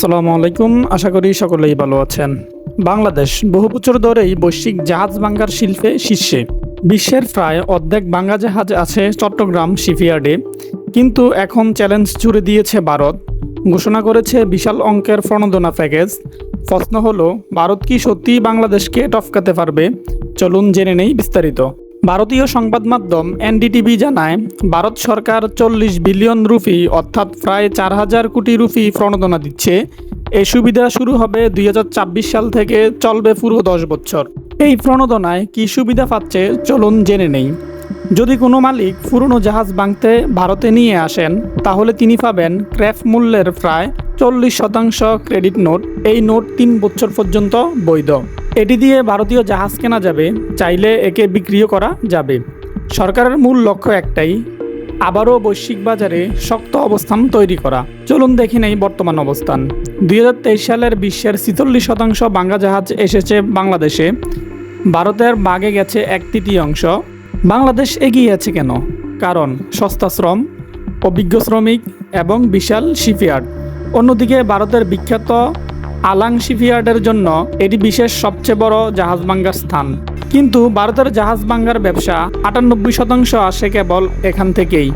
আসসালামু আলাইকুম। আশা করি সকলেই ভালো আছেন। বাংলাদেশ বহু বছর ধরেই বৈশ্বিক জাহাজ ভাঙ্গার শিল্পে শীর্ষে। বিশ্বের প্রায় অর্ধেক ভাঙ্গা জাহাজ আছে চট্টগ্রাম শিপইয়ার্ডে। কিন্তু এখন চ্যালেঞ্জ জুড়ে দিয়েছে ভারত। ঘোষণা করেছে বিশাল অঙ্কের প্রণোদনা প্যাকেজ। প্রশ্ন হলো, ভারত কি সত্যিই বাংলাদেশকে টপকাতে পারবে? চলুন জেনে নেই বিস্তারিত। ভারতীয় সংবাদ মাধ্যম এনডিটিভি জানায়, ভারত সরকার চল্লিশ বিলিয়ন রুপি, অর্থাৎ প্রায় চার হাজার কোটি রুপি প্রণোদনা দিচ্ছে। এই সুবিধা শুরু হবে দুই সাল থেকে চলবে পুরো দশ বছর। এই প্রণোদনায় কি সুবিধা পাচ্ছে চলুন জেনে নেই। যদি কোনো মালিক পুরনো জাহাজ ভাঙতে ভারতে নিয়ে আসেন, তাহলে তিনি পাবেন ক্র্যাফ মূল্যের প্রায় চল্লিশ শতাংশ ক্রেডিট নোট। এই নোট তিন বছর পর্যন্ত বৈধ। এটি দিয়ে ভারতীয় জাহাজ কেনা যাবে, চাইলে একে বিক্রিও করা যাবে। সরকারের মূল লক্ষ্য একটাই, আবারও বৈশ্বিক বাজারে শক্ত অবস্থান তৈরি করা। চলুন দেখে নেই বর্তমান অবস্থান। দুই হাজার তেইশ সালের বিশ্বের ছিচল্লিশ শতাংশ বাংলা জাহাজ এসেছে বাংলাদেশে। ভারতের বাগে গেছে এক তৃতীয়াংশ বাংলাদেশ এগিয়ে আছে কেন? কারণ সস্তা শ্রম, অভিজ্ঞ শ্রমিক এবং বিশাল শিপইয়ার্ড। অন্যদিকে ভারতের বিখ্যাত আলাং শিপইয়ার্ডের জন্য এটি বিশেষ সবচেয়ে বড় জাহাজ ভাঙ্গার স্থান। কিন্তু ভারতের জাহাজ ভাঙ্গার ব্যবসা আটানব্বই শতাংশ আসে কেবল এখান থেকেই।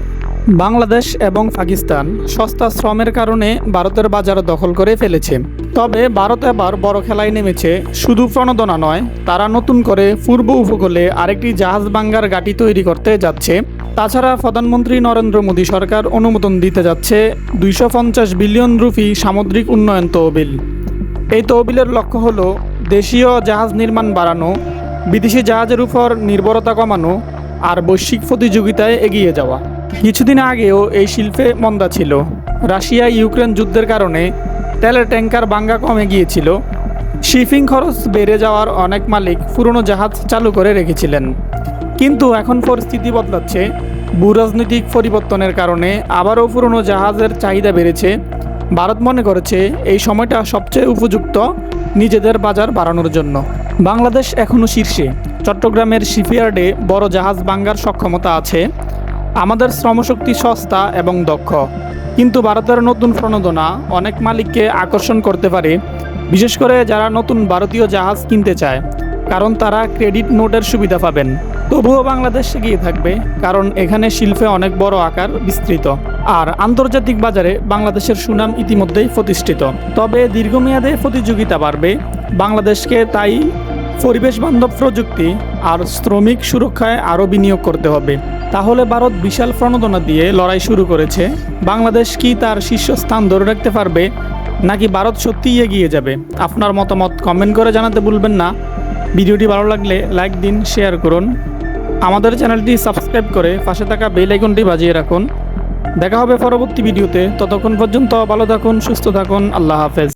বাংলাদেশ এবং পাকিস্তান সস্তা শ্রমের কারণে ভারতের বাজার দখল করে ফেলেছে। তবে ভারত এবার বড় খেলায় নেমেছে। শুধু প্রণোদনা নয়, তারা নতুন করে পূর্ব উপকূলে আরেকটি জাহাজ ভাঙ্গার ঘাঁটি তৈরি করতে যাচ্ছে। তাছাড়া প্রধানমন্ত্রী নরেন্দ্র মোদী সরকার অনুমোদন দিতে যাচ্ছে দুইশো পঞ্চাশ বিলিয়ন রুপি সামুদ্রিক উন্নয়ন তহবিল। এই তহবিলের লক্ষ্য হল দেশীয় জাহাজ নির্মাণ বাড়ানো, বিদেশি জাহাজের উপর নির্ভরতা কমানো আর বৈশ্বিক প্রতিযোগিতায় এগিয়ে যাওয়া। কিছুদিন আগেও এই শিল্পে মন্দা ছিল। রাশিয়া ইউক্রেন যুদ্ধের কারণে তেলের ট্যাঙ্কার বাঙ্গা কমে গিয়েছিল। শিপিং খরচ বেড়ে যাওয়ার অনেক মালিক পুরনো জাহাজ চালু করে রেখেছিলেন। কিন্তু এখন পরিস্থিতি বদলাচ্ছে। ভূরাজনৈতিক পরিবর্তনের কারণে আবারও পুরনো জাহাজের চাহিদা বেড়েছে। ভারত মনে করেছে এই সময়টা সবচেয়ে উপযুক্ত নিজেদের বাজার বাড়ানোর জন্য। বাংলাদেশ এখনও শীর্ষে। চট্টগ্রামের শিপইয়ার্ডে বড় জাহাজ ভাঙ্গার সক্ষমতা আছে। আমাদের শ্রমশক্তি সস্তা এবং দক্ষ। কিন্তু ভারতের নতুন প্রণোদনা অনেক মালিককে আকর্ষণ করতে পারে। বিশেষ করে যারা নতুন ভারতীয় জাহাজ কিনতে চায়, কারণ তারা ক্রেডিট নোটের সুবিধা পাবেন। তবুও বাংলাদেশ এগিয়ে থাকবে, কারণ এখানে শিল্পে অনেক বড় আকার বিস্তৃত। আর আন্তর্জাতিক বাজারে বাংলাদেশের সুনাম ইতিমধ্যেই প্রতিষ্ঠিত। তবে দীর্ঘমেয়াদে প্রতিযোগিতা বাড়বে। বাংলাদেশকে তাই পরিবেশ বান্ধব প্রযুক্তি আর শ্রমিক সুরক্ষায় আরও বিনিয়োগ করতে হবে। তাহলে ভারত বিশাল প্রণোদনা দিয়ে লড়াই শুরু করেছে। বাংলাদেশ কি তার শীর্ষস্থান ধরে রাখতে পারবে, নাকি ভারত সত্যিই এগিয়ে যাবে? আপনার মতামত কমেন্ট করে জানাতে ভুলবেন না। ভিডিওটি ভালো লাগলে লাইক দিন শেয়ার করুন। আমাদের চ্যানেলটি সাবস্ক্রাইব করে পাশে থাকা বেল আইকনটি বাজিয়ে রাখুন। দেখা হবে পরবর্তী ভিডিওতে। ততক্ষণ পর্যন্ত ভালো থাকুন সুস্থ থাকুন। আল্লাহ হাফেজ।